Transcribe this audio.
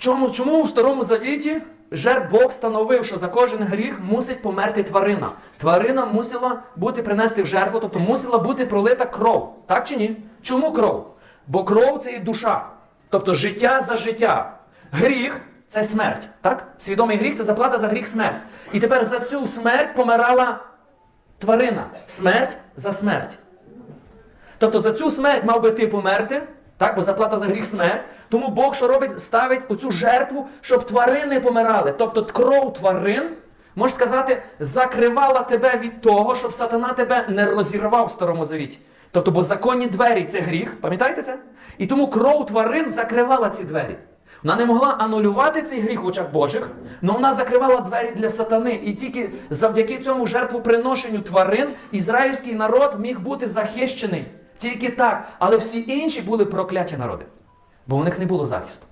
Чому, чому в Старому Завіті жертв Бог встановив, що за кожен гріх мусить померти тварина? Тварина мусила бути принести в жертву, тобто мусила бути пролита кров. Так чи ні? Чому кров? Бо кров це і душа. Тобто життя за життя. Гріх це смерть. Так? Свідомий гріх це заплата за гріх смерть. І тепер за цю смерть помирала тварина. Смерть за смерть. Тобто за цю смерть мав би ти померти, так, бо заплата за гріх смерть. Тому Бог що робить, ставить оцю жертву, щоб тварини помирали. Тобто кров тварин, можна сказати, закривала тебе від того, щоб сатана тебе не розірвав в Старому Завіті. Тобто, бо законні двері це гріх, пам'ятаєте це? І тому кров тварин закривала ці двері. Вона не могла анулювати цей гріх в очах Божих, але вона закривала двері для сатани. І тільки завдяки цьому жертвоприношенню тварин ізраїльський народ міг бути захищений. Тільки так. Але всі інші були прокляті народи, бо у них не було захисту.